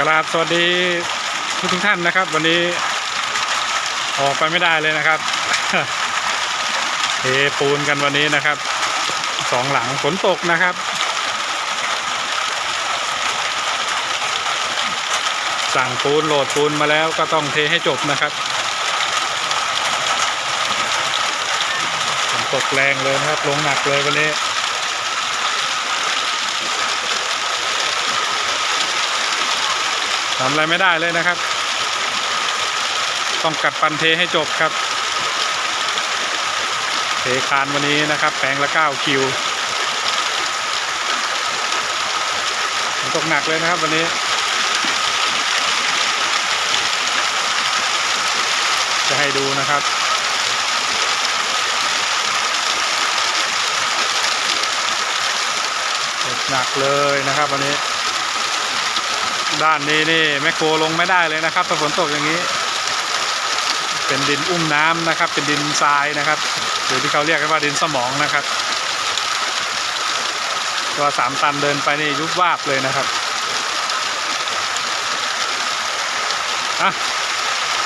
กราบสวัสดีทุกทุกท่านนะครับ วันนี้ออกไปไม่ได้เลยนะครับเทปูนกันวันนี้นะครับสองหลังฝนตกนะครับ สั่งปูนโหลดปูนมาแล้วก็ต้องเทให้จบนะครับฝนตกแรงเลยนะครับลงหนักเลยวันนี้ ทำอะไรไม่ได้เลยนะครับ ต้องกัดฟันเทให้จบครับ เทคานวันนี้นะครับ แปลงละ9คิวตกหนักเลยนะครับวันนี้จะให้ดูนะครับ หนักเลยนะครับวันนี้ ด้านนี้นี่แมคโครลงไม่ได้เลยนะครับถ้าฝนตกอย่างนี้ เป็นดินอุ้มน้ำนะครับ เป็นดินทรายนะครับ หรือที่เขาเรียกกันว่าดินสมองนะครับ ตัวสามตันเดินไปนี่ยุบวาบเลยนะครับอะ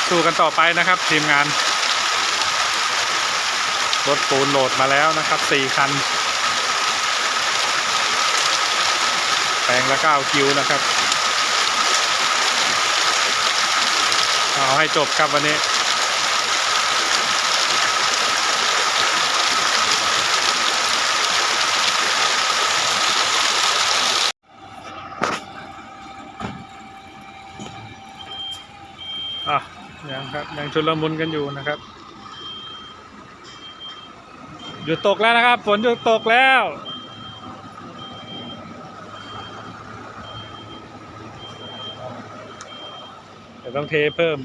สู้กันต่อไปนะครับ ทีมงานรถปูนโหลดมาแล้วนะครับสี่คันแปลงละเก้าคิวนะครับ เอาให้จบครับวันนี้ อะ ยังครับ ยังชุลมุนกันอยู่นะครับ หยุดตกแล้วนะครับ ฝนหยุดตกแล้ว ดี๋ยวต้องเทเพิ่ม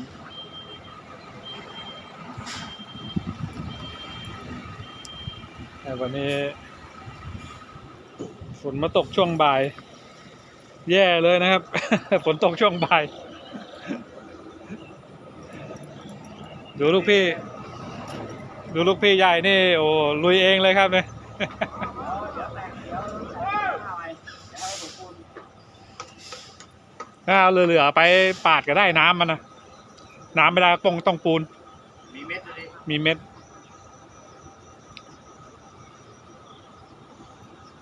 วันนี้ฝนมาตกช่วงบ่าย แย่เลยนะครับ ฝนตกช่วงบ่าย ดูลูกพี่ ดูลูกพี่ใหญ่นี่ โอ้ลุยเองเลยครับเนี่ย ถ้าเอาเหลือๆไปปาดก็ได้น้ำมันนะน้ำไม่ได้ต้องต้องปูน มีเม็ดเลยมีเม็ด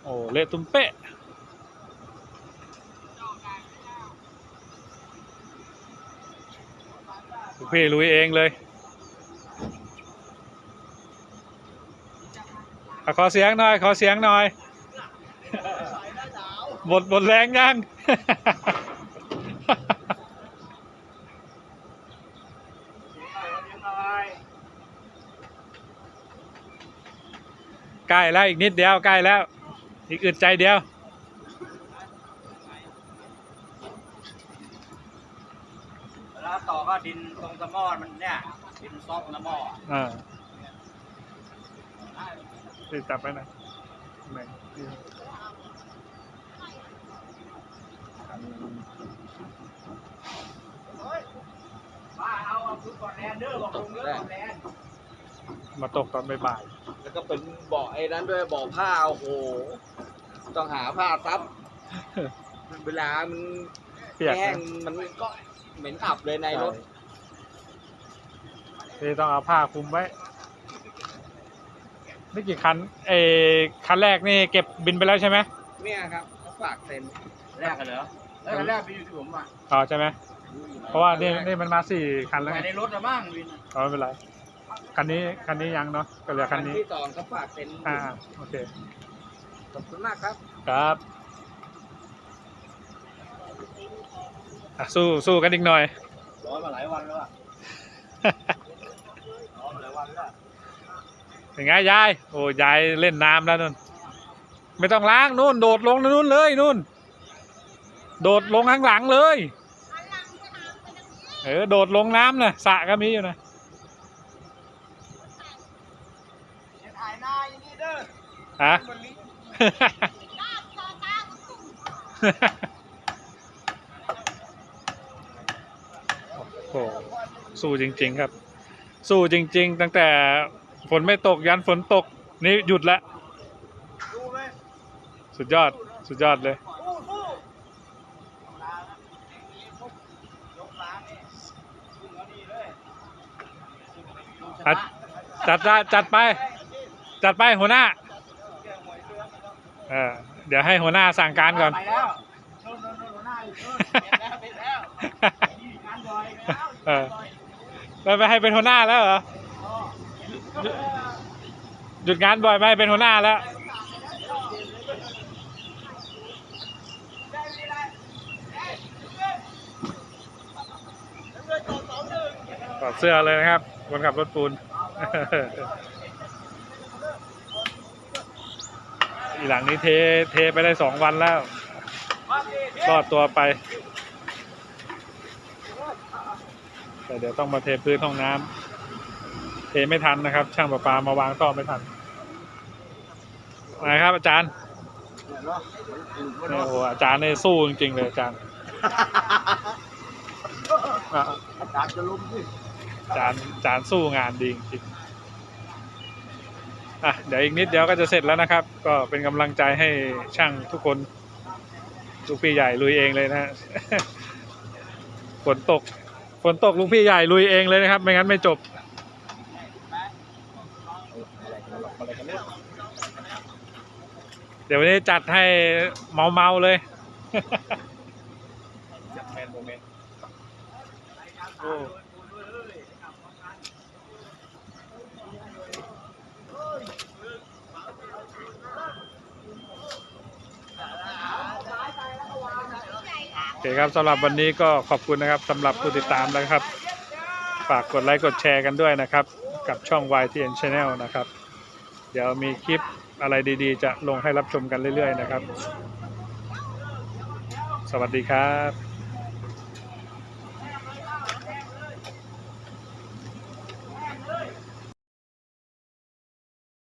โอ้เละตุ้มเป๊ะลูกพี่ลุยเองเลยอะขอเสียงหน่อย ขอเสียงหน่อย หมดหมดแรงยัง ใกล้แล้วอีกนิดเดียวใกล้แล้ว อีกอึดใจเดียว แล้วต่อก็ดินตรงสะมอมันเนี่ยดินซอกสะมออ่าติดจับไปหนะไหนนี่บ้าเอาเอาฟุตบอลแลนเดอร์บอกลงเยอะแลนมาตกตอนบ่ายแล้ว ก็เป็นเบาะไอ้นั้นด้วยเบาะผ้าโอ้โห ต้องหาผ้าซับๆเวลามันเปียกแห้นะงมันก็เหม็นอับเลยในรถนี่ต้องเอาผ้าคลุมไว้นี่กี่คันเออคันแรกนี่เก็บบินไปแล้วใช่ไหมเนี่ยครับเขาฝากเซ็นแรกกันเหรอแรกกันแรกไปอยู่ที่ผมอะอ๋อใช่ไหมเพราะว่านี่นี่มันมาสี่คันแล้วไปไงในรถนะมั่งวินอ๋อไม่เป็นไร คันนี้คันนี้ยังเนาะก็เหลือคันนี้ ที่สองเขาฝากเซ็นอ่าโอเค ขอบคุณมากครับ ครับอะสู้สู้กันอีกหน่อย ร้อนมาหลายวันแล้วอะร้อนมาหลายวันแล้วเป็นไงยาย โอ้ยายเล่นน้ำแล้วนู่น ไม่ต้องล้างนู่น โดดลงนู่นเลยนู่น โดดลงข้างหลังเลย เออ โดดลงน้ำนะสระก็มีอยู่นะ ถ่ายหน้าอย่างนี้เด้อ ฮะ โอ้โหสู้จริง ๆ ครับ สู้จริง ๆ ตั้งแต่ฝนไม่ตกยันฝนตก นี่หยุดล้วดูไหมสุดยอด สุดยอดเลย สู้สู้ยกร้านนี่ขึ้นแล้วนี่เลยจัดจัดจัดจัดไป จัดไปหัวหน้า ออเดี๋ยวให้หัวหน้าสั่งการก่อน ไปแล้วโน่นโน่นโน่นหัวหน้าอยู่โน่นเปลี่ยนแล้วเปลี่ยนแล้วนี่งานบ่อยแล้วเออไม่ไปให้เป็นหัวหน้าแล้วเหรอหยุดงานบ่อยไม่ให้เป็นหัวหน้าแล้วถอดเสื้อเลยนะครับคนขับรถปูน อีหลังนี้เทเทไปได้สองวันแล้วรอดตัวไป แต่เดี๋ยวต้องมาเทพื้นห้องน้ำเทไม่ทันนะครับ ช่างประปามาวางท่อไม่ทันนะครับอาจารย์โอ้โหอาจารย์เนี่ยสู้จริงๆเลยอาจารย์อะอาจารย์จะล้มสิอาจารย์อาจารย์สู้งานดีจริงๆ อะเดี๋ยวอีกนิดเดียวก็จะเสร็จแล้วนะครับ ก็เป็นกำลังใจให้ช่างทุกคนลูกพี่ใหญ่ลุยเองเลยนะฮะ ฝนตก ฝนตกลุงพี่ใหญ่ลุยเองเลยนะครับ ไม่งั้นไม่จบ เดี๋ยววันนี้จัดให้เมาเมาๆเลย โอ้ เคครับสำหรับวันนี้ก็ขอบคุณนะครับสำหรับผู้ติดตามนะครับ ฝากกดไลค์กดแชร์กันด้วยนะครับ กับช่อง YTN Channel นะครับ เดี๋ยวมีคลิปอะไรดีๆ จะลงให้รับชมกันเรื่อยๆนะครับ สวัสดีครับ